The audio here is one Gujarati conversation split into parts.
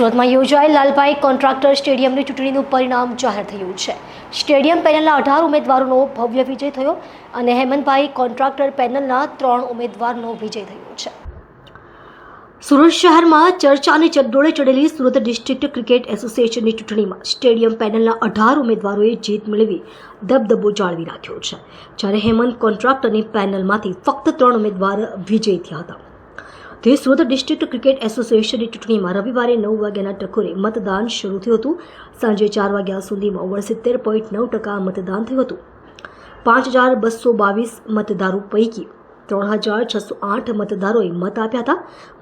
સુરતમાં યોજાયેલ લાલભાઈ કોન્ટ્રાક્ટર સ્ટેડિયમની ચૂંટણીનું પરિણામ જાહેર થયું છે. સ્ટેડિયમ પેનલના અઢાર ઉમેદવારોનો ભવ્ય વિજય થયો અને હેમંતભાઈ કોન્ટ્રાક્ટર પેનલના ત્રણ ઉમેદવારનો વિજય થયો છે. સુરત શહેરમાં ચર્ચાની ચકડોળે ચડેલી સુરત ડિસ્ટ્રિક્ટ ક્રિકેટ એસોસિએશનની ચૂંટણીમાં સ્ટેડિયમ પેનલના અઢાર ઉમેદવારોએ જીત મેળવી દબદબો જાળવી રાખ્યો છે. જ્યારે હેમંત કોન્ટ્રાક્ટરની પેનલમાંથી ફક્ત ત્રણ ઉમેદવાર વિજય થયા હતા. તે સુરત ડિસ્ટ્રિક્ટ ક્રિકેટ એસોસિએશનની ચૂંટણીમાં રવિવારે નવ વાગ્યાના ટકોરે મતદાન શરૂ થયું હતું. સાંજે ચાર વાગ્યા સુધીમાં ઓગણસિત્તેર પોઈન્ટ નવ ટકા મતદાન થયું હતું. પાંચ હજાર બસો બાવીસ મતદારો પૈકી ત્રણ હજાર છસો આઠ મતદારોએ મત આપ્યા હતા.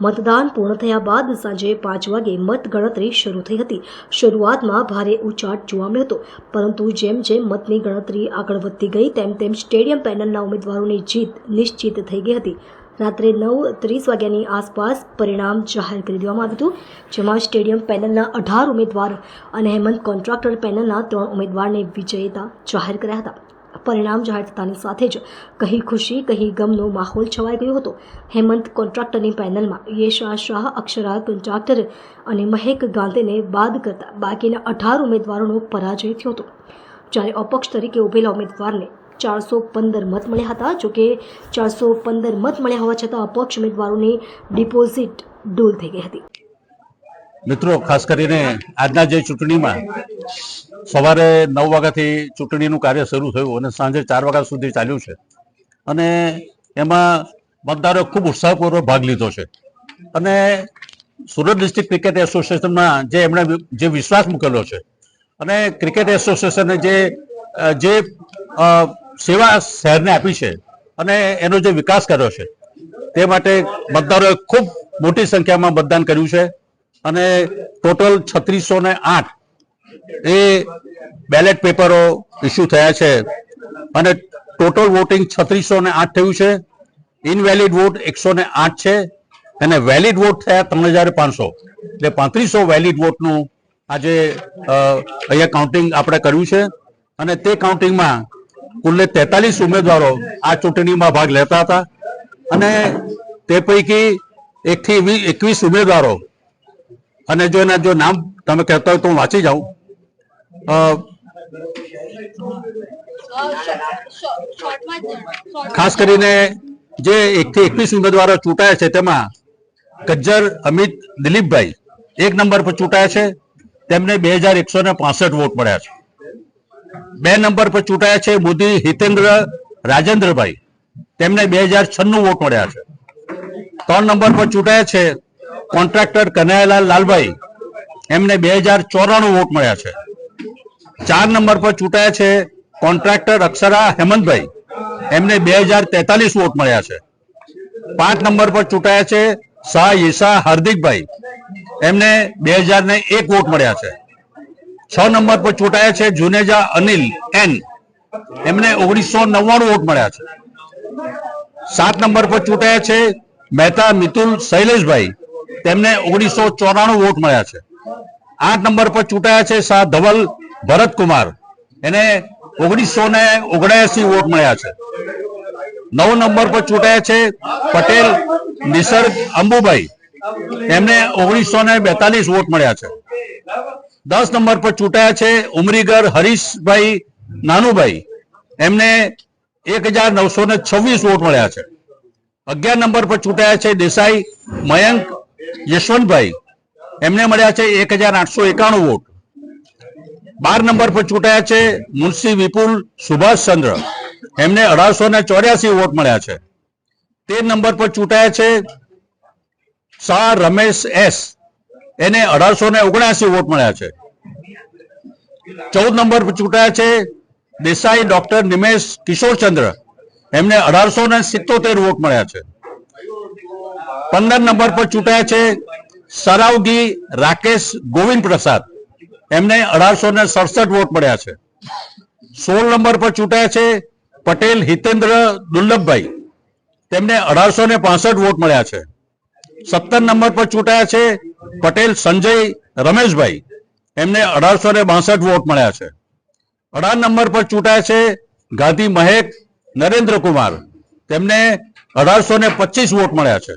મતદાન પૂર્ણ થયા બાદ સાંજે પાંચ વાગે મતગણતરી શરૂ થઈ હતી. શરૂઆતમાં ભારે ઉચાટ જોવા મળ્યો હતો, પરંતુ જેમ જેમ મતની ગણતરી આગળ વધતી ગઈ, તેમ તેમ સ્ટેડિયમ પેનલના ઉમેદવારોની જીત નિશ્ચિત થઈ ગઈ હતી. રાત્રે નવ ત્રીસ વાગ્યાની આસપાસ પરિણામ જાહેર કરી દેવામાં આવ્યું હતું. જેમાં સ્ટેડિયમ પેનલના અઢાર ઉમેદવાર અને હેમંત કોન્ટ્રાક્ટર પેનલના ત્રણ ઉમેદવારને વિજેતા જાહેર કર્યા હતા. પરિણામ જાહેર થતાની સાથે જ કહી ખુશી, કહી ગમનો માહોલ છવાઈ ગયો હતો. હેમંત કોન્ટ્રાક્ટરની પેનલમાં યેશા શાહ, અક્ષરા કોન્ટ્રાક્ટર અને મહેક ગાંધીને બાદ કરતા બાકીના અઢાર ઉમેદવારોનો પરાજય થયો હતો. જ્યારે અપક્ષ તરીકે ઉભેલા ઉમેદવારને ચારસો પંદર મત મળ્યા હતા. જોકે ચારસો પંદર મત મળ્યા હોવા છતાં અપક્ષ ઉમેદવારોની ડિપોઝિટ ડૂલ થઈ ગઈ હતી. મિત્રો, ખાસ કરીને આજના જે ચૂંટણીમાં સવારે નવ વાગ્યાથી ચૂંટણીનું કાર્ય શરૂ થયું અને સાંજે ચાર વાગ્યા સુધી ચાલ્યું છે. અને એમાં મતદારોએ ખૂબ ઉત્સાહપૂર્વક ભાગ લીધો છે. અને સુરત ડિસ્ટ્રિક્ટ ક્રિકેટ એસોસિએશનમાં જે એમણે જે વિશ્વાસ મૂકેલો છે અને ક્રિકેટ એસોસિએશને જે જે સેવા શહેરને આપી છે અને એનો જે વિકાસ કર્યો છે, તે માટે મતદારોએ ખૂબ મોટી સંખ્યામાં મતદાન કર્યું છે અને ટોટલ છત્રીસો ને આઠ એ બેલેટ પેપરો ઇસ્યુ થયા છે અને ટોટલ વોટિંગ છત્રીસો ને આઠ થયું છે, ઇનવેલિડ વોટ એકસો ને આઠ છે અને વેલિડ વોટ થયા ત્રણ હજાર પાંચસો. એટલે પાંત્રીસો વેલિડ વોટનું આજે અહીંયા કાઉન્ટિંગ આપણે કર્યું છે અને તે કાઉન્ટિંગમાં કુલ્લે તેતાલીસ ઉમેદવારો આ ચૂંટણીમાં ભાગ લેતા હતા. અને તે પૈકી એકથી એકવીસ ઉમેદવારો, અને જો એના જો નામ તમે કહેતા હોય તો હું વાંચી જાઉં. ખાસ કરીને જે એકથી એકવીસ ઉમેદવારો ચૂંટાયા છે તેમાં ગજ્જર, અમિત, દિલીપભાઈ એક નંબર પર ચૂંટાયા છે. તેમને બે હજાર એકસો ને પાસઠ વોટ મળ્યા છે. બે નંબર પર ચૂંટાયા છે મોદી હિતેન્દ્ર રાજેન્દ્રભાઈ. તેમને બે હજાર છન્નું વોટ મળ્યા છે. ત્રણ નંબર પર ચૂંટાયા છે કોન્ટ્રાક્ટર કનૈયાલાલ લાલભાઈ. એમને બે હજાર ચોરાણું વોટ મળ્યા છે. ચાર નંબર પર ચૂંટાયા છે કોન્ટ્રાક્ટર અક્ષરા હેમંતભાઈ. એમને બે હજાર તેતાલીસ વોટ મળ્યા છે. પાંચ નંબર પર ચૂંટાયા છે શાહ ઈશા હાર્દિકભાઈ. એમને બે હજાર ને એક વોટ મળ્યા છે. છ નંબર પર ચૂંટાયા છે જુનેજા અનિલ એન. એમને ઓગણીસો નવ્વાણું વોટ મળ્યા છે. સાત નંબર પર ચૂંટાયા છે મહેતા મિતુલ શૈલેષભાઈ. તેમને ઓગણીસો ચોરાણું વોટ મળ્યા છે. આઠ નંબર પર ચૂંટાયા છે શાહ ધવલ ભરતકુમાર. એને ઓગણીસો ને ઓગણસી વોટ મળ્યા છે. નવ નંબર પર ચૂંટાયા છે પટેલ નિસર્ગ અંબુભાઈ એમને ઓગણીસો ને બેતાલીસ વોટ મળ્યા છે. દસ નંબર પર ચૂંટાયા છે ઉમરીગર હરીશભાઈ નાનુભાઈ. એમને એક હજાર નવસો ને છવ્વીસ વોટ મળ્યા છે. અગિયાર નંબર પર ચૂંટાયા છે દેસાઈ મયંક યશવંતભાઈ. એમને મળ્યા છે એક હજાર આઠસો એકાણું વોટ. બાર નંબર પર ચૂંટાયા છે મુનશી વિપુલ સુભાષચંદ્ર એમને અઢારસો ને ચોર્યાસી વોટ મળ્યા છે. તેર નંબર પર ચૂંટાયા છે શાહ રમેશ એસ. એને અઢારસો ને ઓગણસી વોટ મળ્યા છે. ચૌદ નંબર ચૂંટાયા છે દેસાઈ ડોક્ટર નિમેશ કિશોરચંદ્ર એમને અઢારસો ને સિત્તોતેર વોટ મળ્યા છે. પંદર નંબર પર ચૂંટાયા છે સરાવગી રાકેશ ગોવિંદ પ્રસાદ. એમને અઢારસો ને સડસઠ વોટ મળ્યા છે. સોળ નંબર પર ચૂંટાયા છે પટેલ હિતેન્દ્ર દુર્લભભાઈ તેમને અઢારસો ને પાસઠ વોટ મળ્યા છે. સત્તર નંબર પર ચૂંટાયા છે પટેલ સંજય રમેશભાઈ. એમને અઢારસો ને બાસઠ વોટ મળ્યા છે. અઢાર નંબર પર ચૂંટાયા છે ગાંધી મહેક નરેન્દ્ર કુમાર. તેમને અઢારસો ને પચીસ વોટ મળ્યા છે.